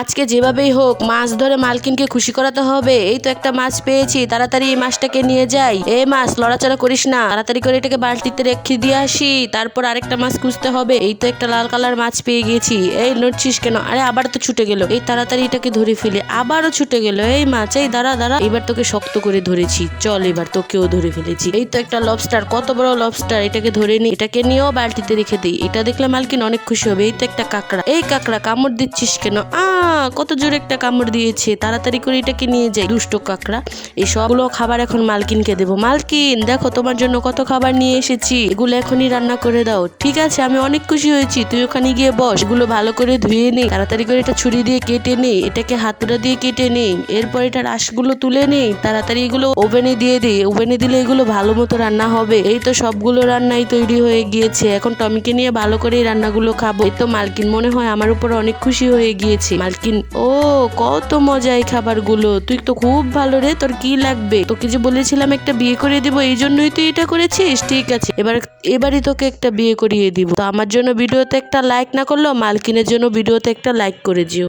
আজকে যেভাবেই হোক, মাছ ধরে মালকিনকে খুশি করাতে হবে। এই তো একটা মাছ পেয়েছি, তাড়াতাড়ি এই মাছটাকে নিয়ে যাই। এই মাছ, লড়াচড়া করিস না। তাড়াতাড়ি করে এটাকে বালতিতে রেখে দিয়ে আসি। তারপর আরেকটা মাছ খুঁজতে হবে। এই তো একটা লাল কালার মাছ পেয়ে গেছি। এই নড়ছিস কেন? আরে, আবার তো ছুটে গেল। এই তাড়াতাড়ি এটাকে ধরে ফেলে। আবারও ছুটে গেল। এই মাছ, এই দাঁড়া দাঁড়া। এবার তোকে শক্ত করে ধরেছি। চল এবার তোকেও ধরে ফেলেছি। এই তো একটা লবস্টার কত বড় লবস্টার এটাকে ধরে নি। এটাকে নিয়েও বালতিতে রেখে দিই এটা দেখলে মালকিন অনেক খুশি হবে। এই তো একটা কাঁকড়া। এই কাঁকড়া, কামড় দিচ্ছিস কেন? আ কত জোরে একটা কামড় দিয়েছে। তাড়াতাড়ি করে এটাকে নিয়ে যাই। দুষ্ট কাঁকড়া। এই সবগুলো খাবার এখন মালকিনকে দেবো। মালকিন, দেখো তোমার জন্য কত খাবার নিয়ে এসেছি। এগুলো এখনই রান্না করে দাও। ঠিক আছে, আমি অনেক খুশি হয়েছি। তুই ওখানে গিয়ে বস। এগুলো ভালো করে ধুয়ে নে। তাড়াতাড়ি করে এটা ছুরি দিয়ে কেটে নে। এটাকে হাতুড়া দিয়ে কেটে নে। এরপর এটা রাসগুলো তুলে নে। তাড়াতাড়ি এগুলো ওভেনে দিয়ে দে। ওভেনে দিলে এগুলো ভালো মতো রান্না হবে। এই তো সবগুলো রান্নাই তৈরি হয়ে গিয়েছে। এখন টমিকে নিয়ে ভালো করে রান্নাগুলো খাব। এই তো মালকিন মনে হয় আমার উপর অনেক খুশি হয়ে গিয়েছে। মালকিন ও, কত মজা এই খাবারগুলো। তুই তো খুব ভালো রে, তোর কি লাগবে? তোকে যে বলেছিলাম একটা বিয়ে করিয়ে দিব, এই জন্যই তুই এটা করেছিস? ঠিক আছে, এবার, এবারই তোকে একটা বিয়ে করিয়ে দিব। তো আমার জন্য ভিডিওতে একটা লাইক না করল মালকিনের জন্য ভিডিওতে একটা লাইক করে দিও।